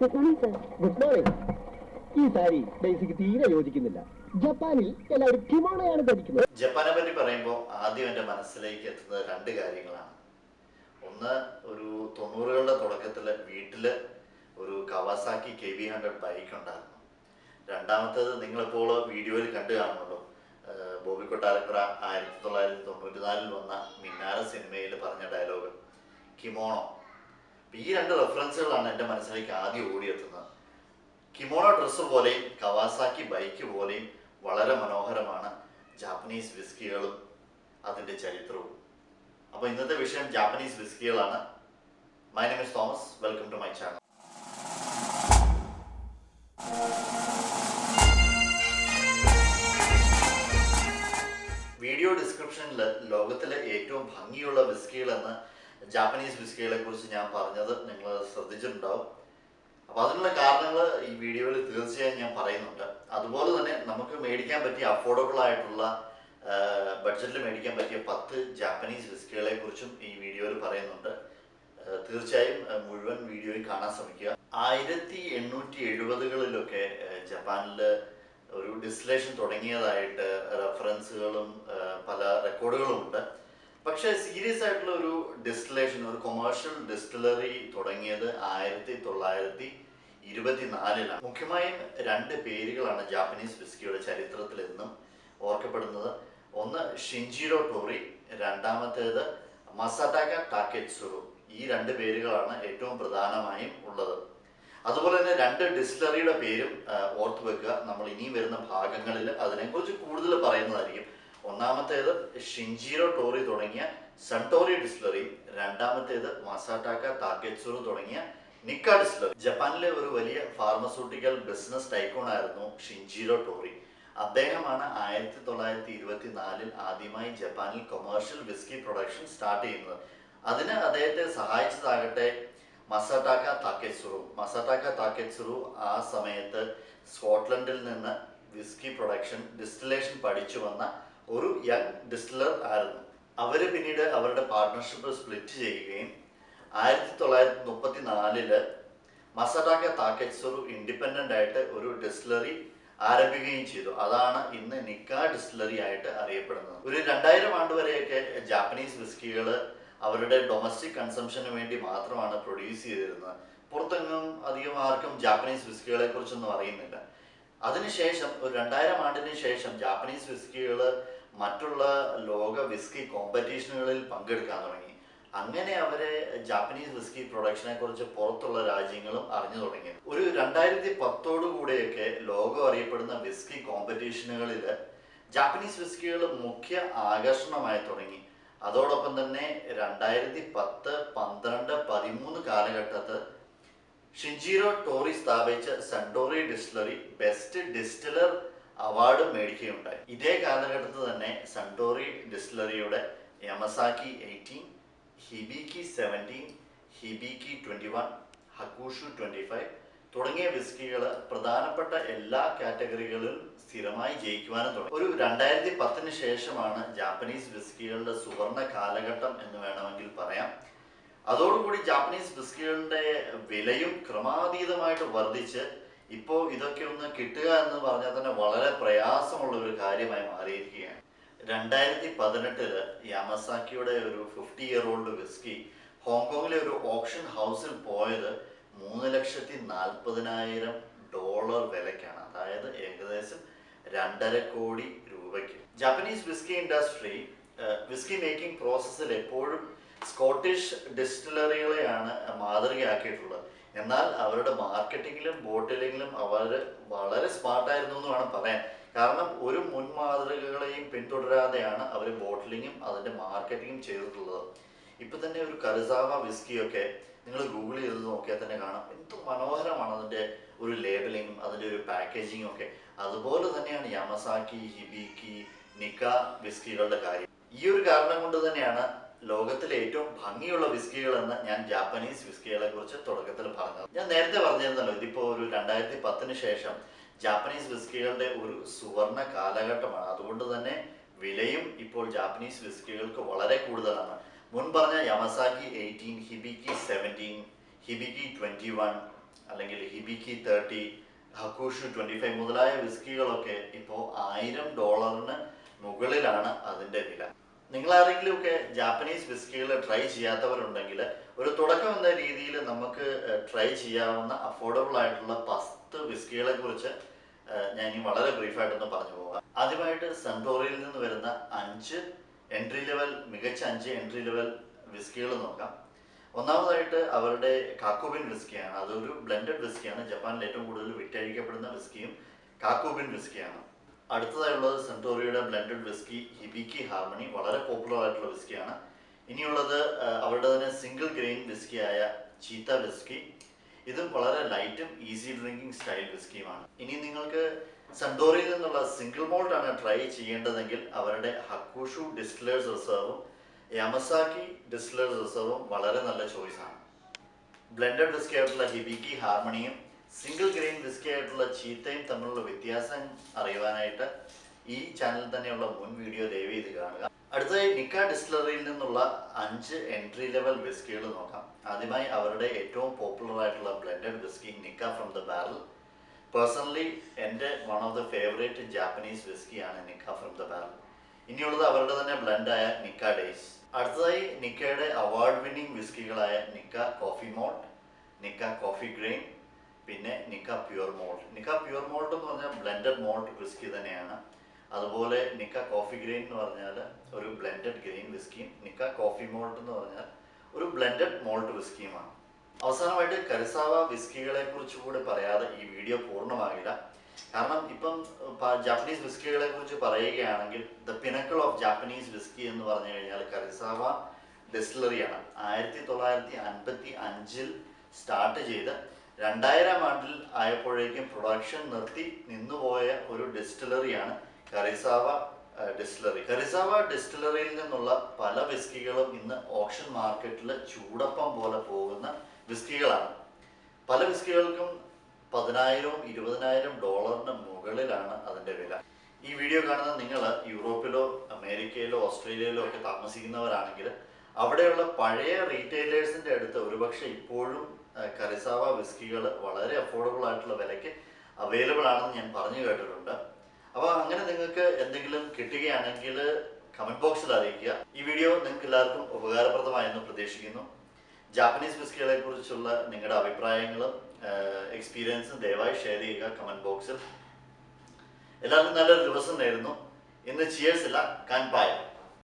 Good morning sir good morning ഈ sari basic തീരെ യോജിക്കുന്നില്ല. ജപ്പാനിൽ എല്ലാവരും കിമോണയാണ് ധരിക്കുന്നത്. ജപ്പാനെ പറ്റി പറയുമ്പോൾ ആദ്യം എന്റെ മനസ്സിലേക്ക് എത്തുന്നത് രണ്ട് കാര്യങ്ങളാണ്. ഒന്ന് ഒരു തൊണ്ണൂറുകളുടെ തുടക്കത്തിൽ വീട്ടിൽ ഒരു Kawasaki K V hundred bike ഉണ്ടായിരുന്നു. രണ്ടാമത്തേത് നിങ്ങളിപ്പോൾ വീഡിയോയിൽ കണ്ടു കാണുമല്ലോ ബോബി കൊട്ടാരക്കര ആയിരത്തി തൊള്ളായിരത്തി തൊണ്ണൂറ്റി നാലിൽ വന്ന മിന്നാര സിനിമയിൽ പറഞ്ഞ ഡയലോഗ് കിമോണോ? ഈ രണ്ട് റെഫറൻസുകളാണ് എന്റെ മനസ്സിലേക്ക് ആദ്യം ഓടിയെത്തുന്നത്. കിമോണോ ഡ്രസ്സ് പോലെയും കവാസാക്കി ബൈക്ക് പോലെയും വളരെ മനോഹരമാണ് ജാപ്പനീസ് വിസ്കികളും അതിന്റെ ചരിത്രവും. അപ്പോൾ ഇന്നത്തെ വിഷയം Japanese വിസ്കികളാണ്. My name is Thomas welcome to my channel video ഡിസ്ക്രിപ്ഷനിൽ ലോകത്തിലെ ഏറ്റവും ഭംഗിയുള്ള വിസ്കികൾ ജാപ്പനീസ് വിസ്കികളെ കുറിച്ച് ഞാൻ പറഞ്ഞത് നിങ്ങൾ ശ്രദ്ധിച്ചിട്ടുണ്ടാവും. അപ്പോൾ അതിനുള്ള കാരണങ്ങൾ ഈ വീഡിയോയിൽ തീർച്ചയായും ഞാൻ പറയുന്നുണ്ട്. അതുപോലെ തന്നെ നമുക്ക് മേടിക്കാൻ പറ്റിയ അഫോർഡബിൾ ആയിട്ടുള്ള ബഡ്ജറ്റിൽ മേടിക്കാൻ പറ്റിയ പത്ത് ജാപ്പനീസ് വിസ്കികളെ കുറിച്ചും ഈ വീഡിയോയിൽ പറയുന്നുണ്ട്. തീർച്ചയായും മുഴുവൻ വീഡിയോയും കാണാൻ ശ്രമിക്കുക. ആയിരത്തി എണ്ണൂറ്റി എഴുപതുകളിലൊക്കെ ജപ്പാനിൽ ഒരു ഡിസ്റ്റിലേഷൻ തുടങ്ങിയതായിട്ട് റെഫറൻസുകളും പല റെക്കോർഡുകളും ഉണ്ട്. പക്ഷേ സീരിയസ് ആയിട്ടുള്ള ഒരു ഡിസ്റ്റിലേഷൻ ഒരു കൊമേഴ്ഷ്യൽ ഡിസ്റ്റിലറി തുടങ്ങിയത് ആയിരത്തി തൊള്ളായിരത്തി ഇരുപത്തിനാലിലാണ് മുഖ്യമായും രണ്ട് പേരുകളാണ് ജാപ്പനീസ് വിസ്കിയുടെ ചരിത്രത്തിൽ എന്നും ഓർക്കപ്പെടുന്നത്. ഒന്ന് ഷിൻജിറോ ടോറി രണ്ടാമത്തേത് മസാതാക ടാക്കെറ്റ്സുറു ഈ രണ്ട് പേരുകളാണ് ഏറ്റവും പ്രധാനമായും ഉള്ളത്. അതുപോലെ തന്നെ രണ്ട് ഡിസ്റ്റിലറിയുടെ പേരും ഓർത്തു വെക്കുക നമ്മൾ ഇനിയും വരുന്ന ഭാഗങ്ങളിൽ അതിനെക്കുറിച്ച് കൂടുതൽ പറയുന്നതായിരിക്കും. ഒന്നാമത്തേത് ഷിൻജീറോ ടോറി തുടങ്ങിയ സൺടോറി ഡിസ്ലറി രണ്ടാമത്തേത് മസാട്ടാക്ക താക്കെറ്റ്സുറു തുടങ്ങിയ നിക്ക ഡിസ്ലറി. ജപ്പാനിലെ ഒരു വലിയ ഫാർമസ്യൂട്ടിക്കൽ ബിസിനസ് ടൈക്കോൺ ആയിരുന്നു ഷിൻജീറോ ടോറി. അദ്ദേഹമാണ് ആയിരത്തി തൊള്ളായിരത്തി ഇരുപത്തി നാലിൽ ആദ്യമായി ജപ്പാനിൽ കൊമേഴ്ഷ്യൽ വിസ്കി പ്രൊഡക്ഷൻ സ്റ്റാർട്ട് ചെയ്യുന്നത്. അതിന് അദ്ദേഹത്തെ സഹായിച്ചതാകട്ടെ മസാട്ടാക്ക താക്കെറ്റ്സുറു മസാട്ടാക്ക താക്കെറ്റ്സുറു ആ സമയത്ത് സ്കോട്ട്ലൻഡിൽ നിന്ന് വിസ്കി പ്രൊഡക്ഷൻ ഡിസ്റ്റിലേഷൻ പഠിച്ചു വന്ന ഒരു യങ് ഡിസ്റ്റിലർ ആയിരുന്നു. അവർ പിന്നീട് അവരുടെ പാർട്ട്ണർഷിപ്പ് സ്പ്ലിറ്റ് ചെയ്യുകയും ആയിരത്തി തൊള്ളായിരത്തി മുപ്പത്തി നാലിൽ മസാട്ടാക്ക താക്കെറ്റ്സുറു ഇൻഡിപെൻഡന്റ് ആയിട്ട് ഒരു ഡിസ്റ്റിലറി ആരംഭിക്കുകയും ചെയ്തു. അതാണ് ഇന്ന് നിക്ക ഡിസ്റ്റിലറി ആയിട്ട് അറിയപ്പെടുന്നത്. ഒരു രണ്ടായിരം ആണ്ട് വരെയൊക്കെ ജാപ്പനീസ് വിസ്കികൾ അവരുടെ ഡൊമസ്റ്റിക് കൺസംഷന് വേണ്ടി മാത്രമാണ് പ്രൊഡ്യൂസ് ചെയ്തിരുന്നത്. പുറത്തെങ്ങും അധികം ആർക്കും ജാപ്പനീസ് വിസ്കികളെ കുറിച്ചൊന്നും അറിയുന്നില്ല. അതിനുശേഷം ഒരു രണ്ടായിരം ആണ്ടിന് ശേഷം ജാപ്പനീസ് വിസ്കികൾ മറ്റുള്ള ലോക വിസ്കി കോമ്പറ്റീഷനുകളിൽ പങ്കെടുക്കാൻ തുടങ്ങി. അങ്ങനെ അവരെ ജാപ്പനീസ് വിസ്കി പ്രൊഡക്ഷനെ കുറിച്ച് പുറത്തുള്ള രാജ്യങ്ങളും അറിഞ്ഞു തുടങ്ങി. ഒരു രണ്ടായിരത്തി പത്തോടുകൂടെയൊക്കെ ലോകം അറിയപ്പെടുന്ന വിസ്കി കോമ്പറ്റീഷനുകളിൽ ജാപ്പനീസ് വിസ്കികൾ മുഖ്യ ആകർഷണമായി തുടങ്ങി. അതോടൊപ്പം തന്നെ രണ്ടായിരത്തി പത്ത് പന്ത്രണ്ട് പതിമൂന്ന് കാലഘട്ടത്ത് ഷിൻജീറോ ടോറി സ്ഥാപിച്ച Suntory distillery best distiller award മേടിക്കുകയുണ്ടായി. ഇതേ കാലഘട്ടത്തിൽ തന്നെ Suntory ഡിസ്റ്റിലറിയുടെ Yamazaki eighteen Hibiki seventeen Hibiki twenty one Hakushu twenty five തുടങ്ങിയ വിസ്കികൾ പ്രധാനപ്പെട്ട എല്ലാ കാറ്റഗറികളിലും സ്ഥിരമായി ജയിക്കുവാനും തുടങ്ങി. ഒരു രണ്ടായിരത്തി പത്തിന് ശേഷമാണ് ജാപ്പനീസ് വിസ്കികളുടെ സുവർണ കാലഘട്ടം എന്ന് വേണമെങ്കിൽ പറയാം. അതോടുകൂടി ജാപ്പനീസ് വിസ്കികളുടെ വിലയും ക്രമാതീതമായിട്ട് വർദ്ധിച്ച് ഇപ്പോൾ ഇതൊക്കെ ഒന്ന് കിട്ടുക എന്ന് പറഞ്ഞാൽ തന്നെ വളരെ പ്രയാസമുള്ള ഒരു കാര്യമായി മാറിയിരിക്കുകയാണ്. രണ്ടായിരത്തി പതിനെട്ടിൽ യാമസാക്കിയുടെ ഒരു ഫിഫ്റ്റി ഇയർ ഓൾഡ് വിസ്കി ഹോങ്കോങ്ങിലെ ഒരു ഓപ്ഷൻ ഹൗസിൽ പോയത് മൂന്ന് ലക്ഷത്തി നാൽപ്പതിനായിരം ഡോളർ വിലയ്ക്കാണ്. അതായത് ഏകദേശം രണ്ടര കോടി രൂപയ്ക്ക്. Japanese whisky industry whisky making പ്രോസസ്സിൽ എപ്പോഴും സ്കോട്ടിഷ് ഡിസ്റ്റിലറികളെയാണ് മാതൃകയാക്കിയിട്ടുള്ളത്. എന്നാൽ അവരുടെ മാർക്കറ്റിങ്ങിലും ബോട്ടിലിങ്ങിലും അവർ വളരെ സ്മാർട്ടായിരുന്നു എന്ന് വേണം പറയാൻ. കാരണം ഒരു മുൻ മാതൃകകളെയും പിന്തുടരാതെയാണ് അവർ ബോട്ടിലിങ്ങും അതിന്റെ മാർക്കറ്റിങ്ങും ചെയ്തിട്ടുള്ളത്. ഇപ്പൊ തന്നെ ഒരു കരുസാവ വിസ്കിയൊക്കെ നിങ്ങൾ ഗൂഗിൾ ചെയ്ത് നോക്കിയാൽ തന്നെ കാണാം. എന്ത് മനോഹരമാണ് അതിന്റെ ഒരു ലേബലിങ്ങും അതിന്റെ ഒരു പാക്കേജിങ്ങും ഒക്കെ. അതുപോലെ തന്നെയാണ് യമസാക്കി ഹിബിക്കി നിക്ക വിസ്കികളുടെ കാര്യം. ഈ ഒരു കാരണം കൊണ്ട് തന്നെയാണ് ലോകത്തിലെ ഏറ്റവും ഭംഗിയുള്ള വിസ്കികൾ എന്ന് ഞാൻ ജാപ്പനീസ് വിസ്കികളെ കുറിച്ച് തുടക്കത്തിൽ പറഞ്ഞത്. ഞാൻ നേരത്തെ പറഞ്ഞിരുന്നല്ലോ ഇതിപ്പോ ഒരു രണ്ടായിരത്തി പത്തിന് ശേഷം ജാപ്പനീസ് വിസ്കികളുടെ ഒരു സുവർണ കാലഘട്ടമാണ്. അതുകൊണ്ട് തന്നെ വിലയും ഇപ്പോൾ ജാപ്പനീസ് വിസ്കികൾക്ക് വളരെ കൂടുതലാണ്. മുൻ പറഞ്ഞ Yamazaki eighteen Hibiki seventeen Hibiki twenty one അല്ലെങ്കിൽ Hibiki thirty Hakushu twenty five മുതലായ വിസ്കികളൊക്കെ ഇപ്പോൾ ആയിരം ഡോളറിന് മുകളിലാണ് അതിന്റെ വില. നിങ്ങൾ ആരെങ്കിലുമൊക്കെ ജാപ്പനീസ് വിസ്കികൾ ട്രൈ ചെയ്യാത്തവരുണ്ടെങ്കിൽ ഒരു തുടക്കം എന്ന രീതിയിൽ നമുക്ക് ട്രൈ ചെയ്യാവുന്ന അഫോർഡബിൾ ആയിട്ടുള്ള പത്ത് വിസ്കികളെ കുറിച്ച് ഞാൻ ഇനി വളരെ ബ്രീഫായിട്ടൊന്ന് പറഞ്ഞു പോകാം. ആദ്യമായിട്ട് സെന്റോറിയിൽ നിന്ന് വരുന്ന അഞ്ച് എൻട്രി ലെവൽ മികച്ച അഞ്ച് എൻട്രി ലെവൽ വിസ്കികൾ നോക്കാം. ഒന്നാമതായിട്ട് അവരുടെ കാക്കോബിൻ വിസ്കിയാണ് അതൊരു ബ്ലെൻഡഡ് വിസ്കിയാണ് ജപ്പാനിൽ ഏറ്റവും കൂടുതൽ വിറ്റഴിക്കപ്പെടുന്ന വിസ്കിയും കാക്കോബിൻ വിസ്കിയാണ് അടുത്തതായുള്ളത് സെന്റോറിയുടെ ബ്ലെൻഡഡ് വിസ്കി ഹിബിക്കി ഹാർമണി വളരെ പോപ്പുലർ ആയിട്ടുള്ള വിസ്കിയാണ്. ഇനിയുള്ളത് അവരുടെ തന്നെ സിംഗിൾ ഗ്രെയിൻ വിസ്കിയായ ചീത്ത വിസ്കി. ഇതും വളരെ ലൈറ്റും ഈസി ഡ്രിങ്കിങ് സ്റ്റൈൽ വിസ്കിയുമാണ്. ഇനി നിങ്ങൾക്ക് സണ്ടോറിയിൽ നിന്നുള്ള സിംഗിൾ മോൾട്ടാണ് ട്രൈ ചെയ്യേണ്ടതെങ്കിൽ അവരുടെ ഹക്കൂഷു ഡിസ്റ്റിലേഴ്സ് റിസർവും യമസാക്കി ഡിസ്റ്റിലേഴ്സ് റിസർവും വളരെ നല്ല ചോയ്സാണ്. ബ്ലെൻഡഡ് വിസ്കി ആയിട്ടുള്ള ഹിബിക്കി ഹാർമണിയും സിംഗിൾ ഗ്രെയിൻ വിസ്കി ആയിട്ടുള്ള ചീത്തയും തമ്മിലുള്ള വ്യത്യാസം അറിയുവാനായിട്ട് ഈ ചാനലിൽ തന്നെയുള്ള മുൻ വീഡിയോ ദയവ് ചെയ്ത് കാണുക. അടുത്തതായി നിക്ക ഡിസ്റ്റിലറിയിൽ നിന്നുള്ള അഞ്ച് എൻട്രി ലെവൽ വിസ്കികൾ നോക്കാം. ആദ്യമായി അവരുടെ ഏറ്റവും പോപ്പുലർ ആയിട്ടുള്ള blended whisky Nikka from the barrel personally എന്റെ one of the favourite Japanese വിസ്കിയാണ് Nikka from the barrel ഇനിയുള്ളത് അവരുടെ തന്നെ ബ്ലെൻഡായ നിക്ക ഡേയ്സ് അടുത്തതായി നിക്കയുടെ award winning വിസ്കികളായ Nikka Coffey malt Nikka Coffey grain പിന്നെ Nikka pure malt. Nikka pure malt എന്ന് പറഞ്ഞാൽ blended malt whisky തന്നെയാണ്. അതുപോലെ നിക്ക കോഫി ഗ്രെയിൻ എന്ന് പറഞ്ഞാൽ ഒരു ബ്ലെൻഡഡ് ഗ്രെയിൻ വിസ്കിയും നിക്ക കോഫി മോൾട്ട് എന്ന് പറഞ്ഞാൽ ഒരു ബ്ലെൻഡഡ് മോൾട്ട് വിസ്കിയുമാണ് അവസാനമായിട്ട് കരിസാവ വിസ്കികളെ കുറിച്ച് കൂടെ പറയാതെ ഈ വീഡിയോ പൂർണമാകില്ല. കാരണം ഇപ്പം ജാപ്പനീസ് വിസ്കികളെ കുറിച്ച് പറയുകയാണെങ്കിൽ the pinnacle of Japanese whisky എന്ന് പറഞ്ഞു കഴിഞ്ഞാൽ കരിസാവ ഡെസ്റ്റിലറിയാണ് ആയിരത്തി തൊള്ളായിരത്തി അൻപത്തി അഞ്ചിൽ സ്റ്റാർട്ട് ചെയ്ത് രണ്ടായിരം ആണ്ടിൽ ആയപ്പോഴേക്കും പ്രൊഡക്ഷൻ നിർത്തി നിന്നുപോയ ഒരു ഡിസ്റ്റിലറിയാണ് കറിസാവ ഡിസ്റ്റിലറി കറിസാവ ഡിസ്റ്റിലറിയിൽ നിന്നുള്ള പല വിസ്കികളും ഇന്ന് ഓപ്ഷൻ മാർക്കറ്റിൽ ചൂടപ്പം പോലെ പോകുന്ന വിസ്കികളാണ് പല വിസ്കികൾക്കും പതിനായിരവും ഇരുപതിനായിരം ഡോളറിന് മുകളിലാണ് അതിന്റെ വില. ഈ വീഡിയോ കാണുന്ന നിങ്ങൾ യൂറോപ്പിലോ അമേരിക്കയിലോ ഓസ്ട്രേലിയയിലോ ഒക്കെ താമസിക്കുന്നവരാണെങ്കിൽ അവിടെയുള്ള പഴയ റീറ്റെയിലേഴ്സിന്റെ അടുത്ത് ഒരുപക്ഷെ ഇപ്പോഴും കരിസാവ വിസ്കികൾ വളരെ അഫോർഡബിൾ ആയിട്ടുള്ള വിലയ്ക്ക് അവൈലബിൾ ആണെന്ന് ഞാൻ പറഞ്ഞു കേട്ടിട്ടുണ്ട്. അപ്പോൾ അങ്ങനെ നിങ്ങൾക്ക് എന്തെങ്കിലും കിട്ടുകയാണെങ്കിൽ കമന്റ് ബോക്സിൽ അറിയിക്കുക. ഈ വീഡിയോ നിങ്ങൾക്ക് എല്ലാവർക്കും ഉപകാരപ്രദമായെന്ന് പ്രതീക്ഷിക്കുന്നു. ജാപ്പനീസ് വിസ്കികളെ കുറിച്ചുള്ള നിങ്ങളുടെ അഭിപ്രായങ്ങളും എക്സ്പീരിയൻസും ദയവായി ഷെയർ ചെയ്യുക കമന്റ് ബോക്സിൽ എല്ലാവർക്കും നല്ലൊരു ദിവസം നേരുന്നു. ഇന്ന് ചിയേഴ്സ് ഇല്ല. കാൻപായ